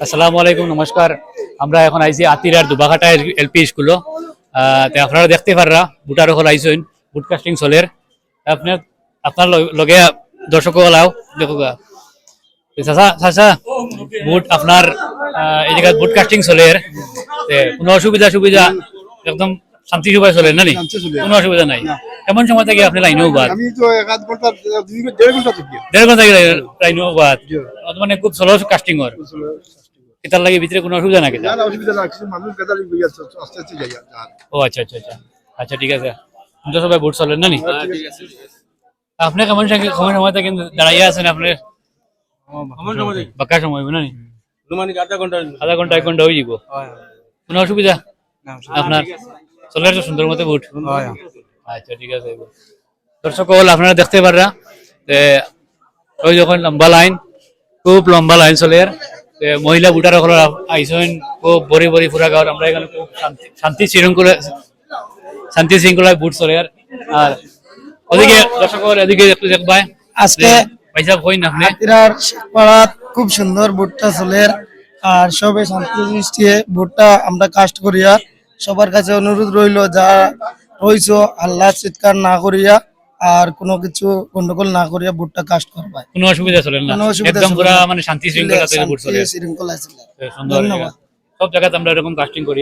আসসালামু আলাইকুম নমস্কার। আমরা এখন আইছি আতিরার দুবাঘাটা এলপি স্কুলও। তে আপনারা দেখতে পাররা বুটার হল আইসইন বুট কাস্টিং চলের। আপনার আপনার লগ- দর্শক লাও দেখো গা। চাচা চাচা বুট আপনার এই জায়গায় বুট কাস্টিং চলের কোনো অসুবিধা সুবিধা একদম শান্তি সুবাই চলে না নি? কোনো অসুবিধা নাই। কেমন সময় থেকে আপনি লাইনেও বাদ আমি তো এক আধ ঘণ্টা দেড় ঘণ্টা থাকি। দেড় ঘণ্টা থেকে লাইনেও বাদ মানে খুব চলো কাস্টিং এটার লাগে ভিতরে কোনো অসুবিধা নাকি? যার অসুবিধা না মানুষ হয়ে যাচ্ছে আস্তে আস্তে যাই ও আচ্ছা আচ্ছা আচ্ছা। আচ্ছা ঠিক আছে। আপনারা সবাই বুট চলেন না নি আপনি কেমন সঙ্গে কেমন সময় থেকে দাঁড়াইয়া আছেন আপনি? বাক্কা সময় না নি আধা ঘণ্টা আধা ঘণ্টা এক ঘণ্টা হয়ে যাব। কোনো অসুবিধা? আপনার চলে তো সুন্দর মতো বুট আচ্ছা ঠিক আছে দর্শক হল আপনারা দেখতে পাররা যে ওই যখন লম্বা লাইন খুব লম্বা লাইন চলে মহিলা বুটার সকল আইসেন খুব বড়ি বড়ি ফুরা গাঁৱত আমরা এখানে খুব শান্তি শান্তি শৃঙ্খলা শান্তি শৃঙ্খলায় বুট চলে আর আর ওদিকে দর্শক এদিকে একটু দেখবাই আজকে- পয়সা কই না খুব সুন্দর ভুট্টা চলের আর সবে শান্তি দৃষ্টিয়ে ভুট্টা আমরা কাস্ট করিয়া সবার কাছে অনুরোধ রইল যা রইছ আল্লাহ চিৎকার না করিয়া আর কোনো কিছু গন্ডগোল না করিয়া ভুট্টা কাস্ট করবা কোনো অসুবিধা চলে না? কোনো অসুবিধা একদম পুরো মানে শান্তি শৃঙ্খলা তৈরি চলে শৃঙ্খলা ছিল। ধন্যবাদ। সব জায়গাতে আমরা এরকম কাস্টিং করি।